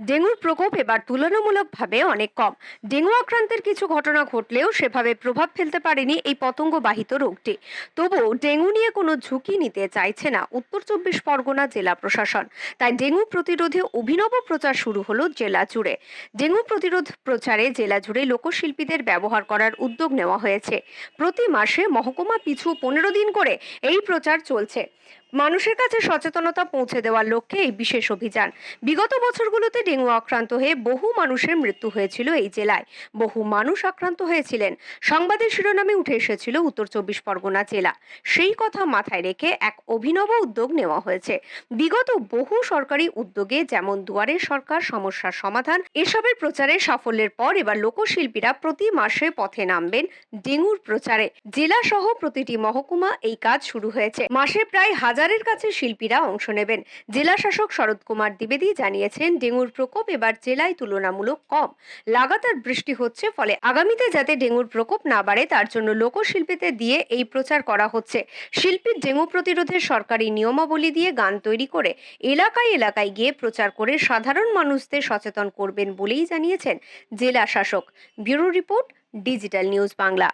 ডেঙ্গুর প্রকোপ এবার তুলনামূলকভাবে অনেক কম। ডেঙ্গু আক্রান্তের কিছু ঘটনা ঘটলেও সেভাবে প্রভাব ফেলতে পারেনি এই পতঙ্গবাহিত রোগটি। তবুও ডেঙ্গু নিয়ে কোনো ঝুঁকি নিতে চাইছে না উত্তর চব্বিশ পরগনা জেলা প্রশাসন। তাই ডেঙ্গু প্রতিরোধে অভিনব প্রচার শুরু হলো জেলা জুড়ে। ডেঙ্গু প্রতিরোধ প্রচারে জেলা জুড়ে লোকশিল্পীদের ব্যবহার করার উদ্যোগ নেওয়া হয়েছে। প্রতি মাসে মহকুমা পিছু পনেরো দিন করে এই প্রচার চলছে। মানুষের কাছে সচেতনতা পৌঁছে দেওয়ার লক্ষ্যে এই বিশেষ অভিযান। বিগত বছরগুলোতে ডেঙ্গু আক্রান্ত হয়ে বহু মানুষের মৃত্যু হয়েছিল এই জেলায়। বহু মানুষ আক্রান্ত হয়েছিলেন। সংবাদের শিরোনামে উঠে এসেছিল উত্তর চব্বিশ পরগনা জেলা। সেই কথা মাথায় রেখে এক অভিনব উদ্যোগ নেওয়া হয়েছে। বিগত বহু সরকারি উদ্যোগে যেমন দুয়ারের সরকার, সমস্যার সমাধান, এসবের প্রচারে সাফল্যের পর এবার লোকশিল্পীরা প্রতি মাসে পথে নামবেন ডেঙ্গুর প্রচারে। জেলা সহ প্রতিটি মহকুমা এই কাজ শুরু হয়েছে। মাসে প্রায় হাজারের কাছে শিল্পীরা অংশ নেবেন। জেলা শাসক শরৎ কুমার দ্বিবেদী জানিয়েছেন ডেঙ্গুর প্রকোপ এবার জেলায় তুলনামূলক কম। লাগাতার বৃষ্টি হচ্ছে ফলে আগামীতে যাতে ডেঙ্গুর প্রকোপ না বাড়ে, তার জন্য লোকশিল্পীতে দিয়ে এই প্রচার করা হচ্ছে। শিল্পীর ডেঙ্গু প্রতিরোধের সরকারি নিয়মাবলী দিয়ে গান তৈরি করে এলাকায় এলাকায় গিয়ে প্রচার করে সাধারণ মানুষদের সচেতন করবেন বলেই জানিয়েছেন জেলা শাসক। Bureau report, digital news Bangla.